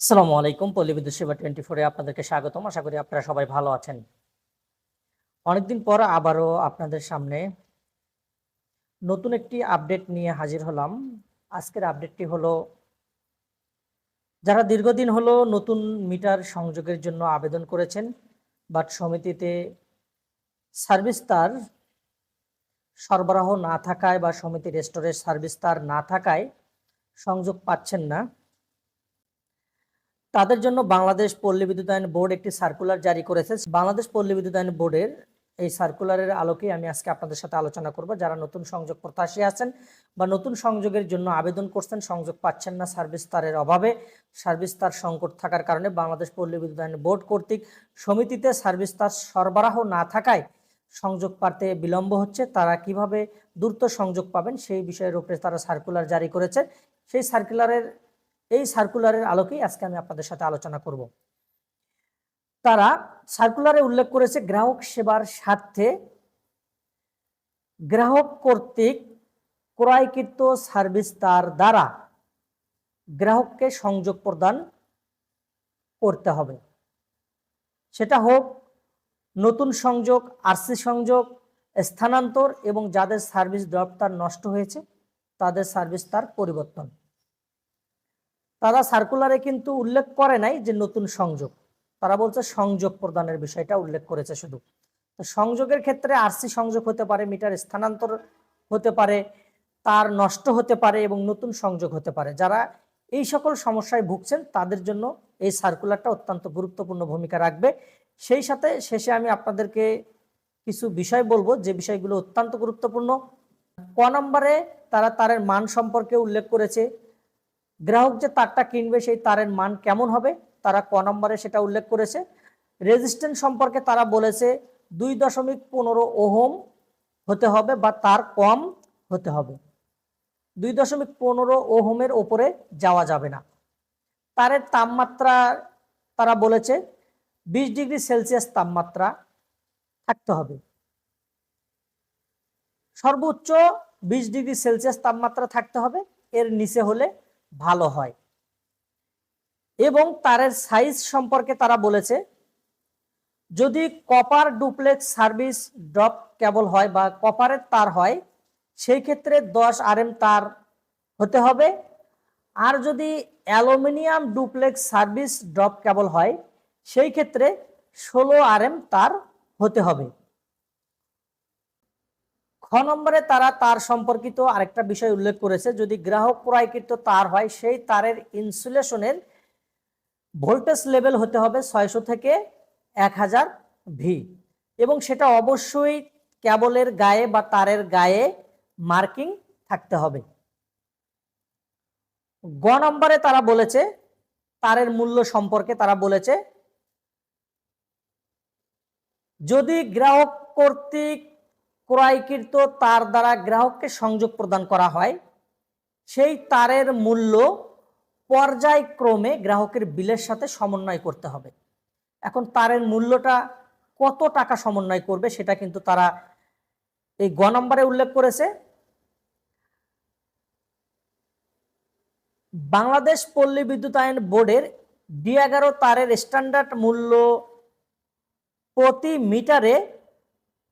আসসালামু আলাইকুম, পল্লী বিদ্যুৎ সেবা টোয়েন্টি ফোরে আপনাদেরকে স্বাগতম। আশা করি আপনারা সবাই ভালো আছেন। অনেকদিন পর আবারও আপনাদের সামনে নতুন একটি আপডেট নিয়ে হাজির হলাম। আজকের আপডেটটি হলো, যারা দীর্ঘদিন হলো নতুন মিটার সংযোগের জন্য আবেদন করেছেন, বাট সমিতিতে সার্ভিস তার সরবরাহ না থাকায় বা সমিতির স্টোরেজ সার্ভিস তার না থাকায় সংযোগ পাচ্ছেন না। তাদের জন্য বাংলাদেশ পল্লী বিদ্যুতায়ন বোর্ড একটি সার্কুলার জারি করেছে। বাংলাদেশ পল্লী বিদ্যুতায়ন বোর্ডের এই সার্কুলারের আলোকে আমি আজকে আপনাদের সাথে আলোচনা করব। যারা নতুন সংযোগ প্রত্যাশী আছেন বা নতুন সংযোগের জন্য আবেদন করছেন, সংযোগ পাচ্ছেন না সার্ভিস তারের অভাবে সার্ভিস তার সংকট থাকার কারণে বাংলাদেশ পল্লী বিদ্যুতায়ন বোর্ড কর্তৃক সমিতিতে সার্ভিস তার সরবরাহ না থাকায় সংযোগ পাতে বিলম্ব হচ্ছে। তারা কীভাবে দ্রুত সংযোগ পাবেন সেই বিষয়ের উপরে তারা সার্কুলার জারি করেছে। সেই সার্কুলারের এই সার্কুলারের আলোকেই আজকে আমি আপনাদের সাথে আলোচনা করব। তারা সার্কুলারে উল্লেখ করেছে গ্রাহক সেবার স্বার্থে গ্রাহক কর্তৃক ক্রয়কৃত সার্ভিস তার দ্বারা গ্রাহককে সংযোগ প্রদান করতে হবে। সেটা হোক নতুন সংযোগ আরসি সংযোগ, স্থানান্তর এবং যাদের সার্ভিস ড্রপ তার নষ্ট হয়েছে, তাদের সার্ভিস তার পরিবর্তন। তারা সার্কুলারে কিন্তু উল্লেখ করে নাই যে নতুন সংযোগ। তারা বলছে সংযোগ প্রদানের বিষয়টা উল্লেখ করেছে শুধু। সংযোগের ক্ষেত্রে আরসি সংযোগ হতে পারে, মিটার স্থানান্তর হতে পারে, তার নষ্ট হতে পারে এবং নতুন সংযোগ হতে পারে। যারা এই সকল সমস্যায় ভুগছেন, তাদের জন্য এই সার্কুলারটা অত্যন্ত গুরুত্বপূর্ণ ভূমিকা রাখবে। সেই সাথে শেষে আমি আপনাদেরকে কিছু বিষয় বলব, যে বিষয়গুলো অত্যন্ত গুরুত্বপূর্ণ। ক নম্বরে তারা তারের মান সম্পর্কে উল্লেখ করেছে। গ্রাহক যে তারটা কিনবে সেই তারের মান কেমন হবে, তারা ক নম্বরে সেটা উল্লেখ করেছে। রেজিস্ট্যান্স সম্পর্কে তারা বলেছে, দুই দশমিক পনেরো ওহম হতে হবে বা তার কম হতে হবে। দুই দশমিক পনেরো ওহমের ওপরে যাওয়া যাবে না। তারের তাপমাত্রা তারা বলেছে, বিশ ডিগ্রি সেলসিয়াস তাপমাত্রা থাকতে হবে। সর্বোচ্চ বিশ ডিগ্রি সেলসিয়াস তাপমাত্রা থাকতে হবে, এর নিচে হলে ভালো হয়। এবং তারের সাইজ সম্পর্কে তারা বলেছে, যদি copper duplex service drop cable হয় বা কপারের তার হয়, সেই ক্ষেত্রে দশ আর তার হতে হবে। আর যদি aluminium duplex service drop cable হয়, সেই ক্ষেত্রে ষোলো আর তার হতে হবে। খ নম্বরে তারা তার সম্পর্কিত আরেকটা বিষয় উল্লেখ করেছে, যদি গ্রাহক ক্রয়কৃত তার হয়, সেই তারের ইনসুলেশনের ভোল্টেজ লেভেল হতে হবে ছয়শো থেকে এক হাজার ভি এবং সেটা অবশ্যই কেবলের গায়ে বা তারের গায়ে মার্কিং থাকতে হবে। গ নম্বরে তারা বলেছে, তারের মূল্য সম্পর্কে তারা বলেছে, যদি গ্রাহক কর্তৃক ক্রয়কৃত তার দ্বারা গ্রাহককে সংযোগ প্রদান করা হয়। সেই তারের মূল্য পর্যায়ক্রমে গ্রাহকের বিলের সাথে সমন্বয় করতে হবে। এখন তারের মূল্যটা কত টাকা সমন্বয় করবে সেটা কিন্তু তারা এই গ নম্বরে উল্লেখ করেছে। বাংলাদেশ পল্লী বিদ্যুতায়ন বোর্ডের ডি এগারো তারের স্ট্যান্ডার্ড মূল্য প্রতি মিটারে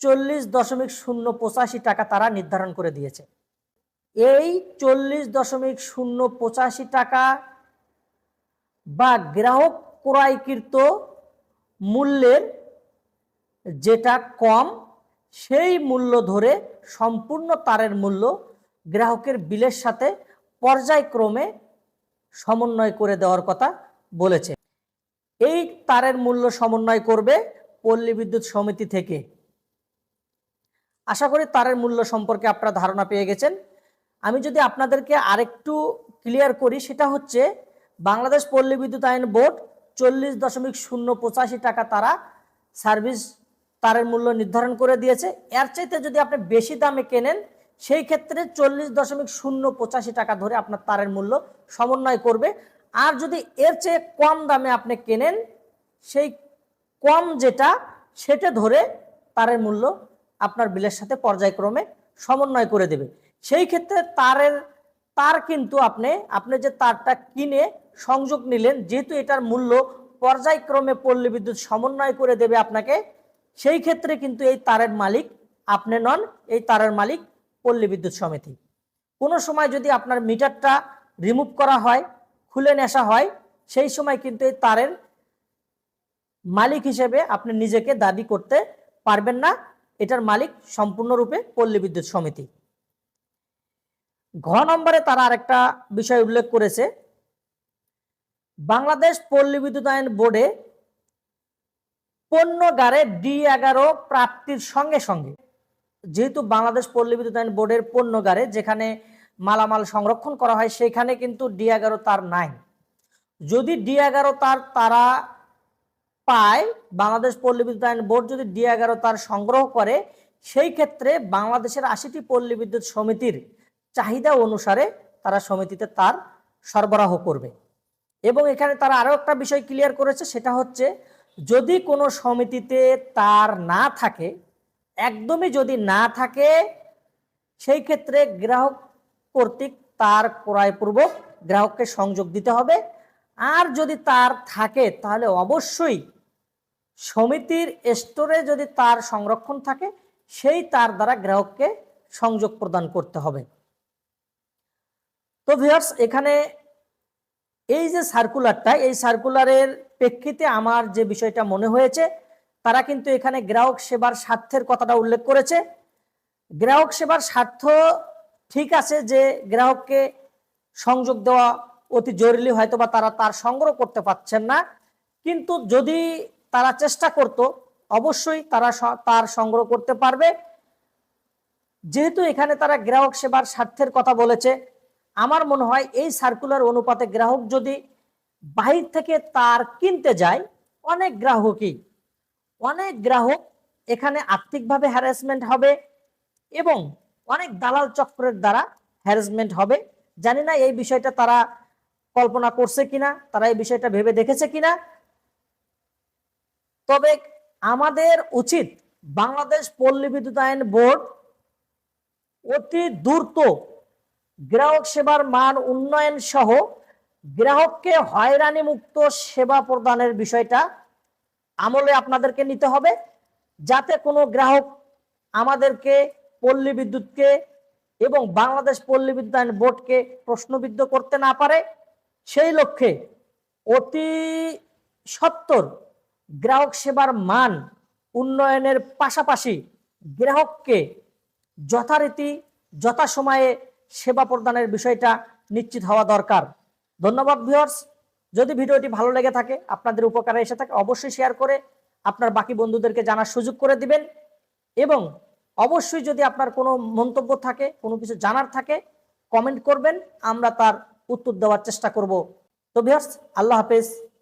চল্লিশ দশমিক শূন্য পঁচাশি টাকা তারা নির্ধারণ করে দিয়েছে। এই চল্লিশ দশমিক শূন্য পঁচাশি টাকা বা গ্রাহক ক্রয়কৃত মূল্যের যেটা কম, সেই মূল্য ধরে সম্পূর্ণ তারের মূল্য গ্রাহকের বিলের সাথে পর্যায়ক্রমে সমন্বয় করে দেওয়ার কথা বলেছে। এই তারের মূল্য সমন্বয় করবে পল্লী বিদ্যুৎ সমিতি থেকে। আশা করি তারের মূল্য সম্পর্কে আপনারা ধারণা পেয়ে গেছেন। আমি যদি আপনাদেরকে আরেকটু ক্লিয়ার করি, সেটা হচ্ছে বাংলাদেশ পল্লী বিদ্যুৎ আইন বোর্ড চল্লিশ দশমিক শূন্য পঁচাশি টাকা তারা সার্ভিস তারের মূল্য নির্ধারণ করে দিয়েছে। এর চাইতে যদি আপনি বেশি দামে কেনেন, সেই ক্ষেত্রে চল্লিশ দশমিক শূন্য পঁচাশি টাকা ধরে আপনার তারের মূল্য সমন্বয় করবে। আর যদি এর চেয়ে কম দামে আপনি কেনেন, সেই কম যেটা, সেটা ধরে তারের মূল্য আপনার বিলের সাথে পর্যায়ক্রমে সমন্বয় করে দেবে। সেই ক্ষেত্রে তারের, তার কিন্তু আপনি আপনি যে তারটা কিনে সংযোগ নিলেন, যেহেতু এটার মূল্য পর্যায়ক্রমে পল্লী বিদ্যুৎ সমন্বয় করে দেবে আপনাকে, সেই ক্ষেত্রে কিন্তু এই তারের মালিক আপনি নন, এই তারের মালিক পল্লী বিদ্যুৎ সমিতি। কোনো সময় যদি আপনার মিটারটা রিমুভ করা হয়, খুলে নেশা হয়, সেই সময় কিন্তু এই তারের মালিক হিসেবে আপনি নিজেকে দাবি করতে পারবেন না। এটার মালিক সম্পূর্ণরূপে পল্লী বিদ্যুৎ সমিতি। ঘ নম্বরে তারা আরেকটা বিষয় উল্লেখ করেছে। বাংলাদেশ পল্লী বিদ্যুৎ আইন বোর্ডে পণ্যগারে ডি এগারো প্রাপ্তির সঙ্গে সঙ্গে, যেহেতু বাংলাদেশ পল্লী বিদ্যুৎ আইন বোর্ডের পণ্যগারে যেখানে মালামাল সংরক্ষণ করা হয়, সেখানে কিন্তু ডি এগারো তার নাই। যদি ডি এগারো তার, তারা পায়, বাংলাদেশ পল্লী বিদ্যুৎ আইন বোর্ড যদি ডি এগারো তার সংগ্রহ করে, সেই ক্ষেত্রে বাংলাদেশের আশিটি পল্লী বিদ্যুৎ সমিতির চাহিদা অনুসারে তারা সমিতিতে তার সরবরাহ করবে। এবং এখানে তারা আরও একটা বিষয় ক্লিয়ার করেছে, সেটা হচ্ছে যদি কোনো সমিতিতে তার না থাকে, একদমই যদি না থাকে, সেই ক্ষেত্রে গ্রাহক কর্তৃক তার ক্রয়পূর্বক গ্রাহককে সংযোগ দিতে হবে। আর যদি তার থাকে, তাহলে অবশ্যই সমিতির স্টোরে যদি তার সংরক্ষণ থাকে, সেই তার দ্বারা গ্রাহককে সংযোগ প্রদান করতে হবে। তো ভিউয়ার্স এখানে এই যে সার্কুলারটা এই সার্কুলারের প্রেক্ষিতে আমার যে বিষয়টা মনে হয়েছে, তারা কিন্তু এখানে গ্রাহক সেবার স্বার্থের কথাটা উল্লেখ করেছে। গ্রাহক সেবার স্বার্থ ঠিক আছে যে গ্রাহককে সংযোগ দেওয়া অতি জরুরি হয়তো বা তারা তার সংগ্রহ করতে পারছেন না। কিন্তু যদি তারা চেষ্টা করত, অবশ্যই তারা তার সংগ্রহ করতে পারবে। যেহেতু এখানে তারা গ্রাহক সেবার স্বার্থের কথা বলেছে, আমার মনে হয় এই সার্কুলার অনুপাতে গ্রাহক যদি বাহির থেকে তার কিনতে যায়, অনেক গ্রাহকই, অনেক গ্রাহক এখানে আর্থিকভাবে হ্যারাসমেন্ট হবে এবং অনেক দালাল চক্রের দ্বারা হ্যারাসমেন্ট হবে। জানি না এই বিষয়টা তারা কল্পনা করছে কিনা, তারা এই বিষয়টা ভেবে দেখেছে কিনা তবে আমাদের উচিত বাংলাদেশ পল্লী বিদ্যুৎ আইন বোর্ড অতি দ্রুত গ্রাহক সেবার মান উন্নয়ন সহ গ্রাহককে হয়রানি মুক্ত সেবা প্রদানের বিষয়টা আমলে আপনাদেরকে নিতে হবে, যাতে কোনো গ্রাহক আমাদেরকে পল্লী বিদ্যুৎকে এবং বাংলাদেশ পল্লী বিদ্যুৎ আইন বোর্ডকে প্রশ্নবিদ্ধ করতে না পারে। সেই লক্ষ্যে অতি সত্তর গ্রাহক সেবার মান উন্নয়নের পাশাপাশি গ্রাহককে যথারীতি, যথাসময়ে সেবা প্রদানের বিষয়টা নিশ্চিত হওয়া দরকার। ধন্যবাদ ভিউয়ার্স যদি ভিডিওটি ভালো লেগে থাকে, আপনাদের উপকারে এসে থাকে, অবশ্যই শেয়ার করে আপনার বাকি বন্ধুদেরকে জানার সুযোগ করে দিবেন এবং অবশ্যই যদি আপনার কোনো মন্তব্য থাকে, কোনো কিছু জানার থাকে কমেন্ট করবেন, আমরা তার উত্তর দেওয়ার চেষ্টা করব। তো ভিওর্স আল্লাহ হাফেজ।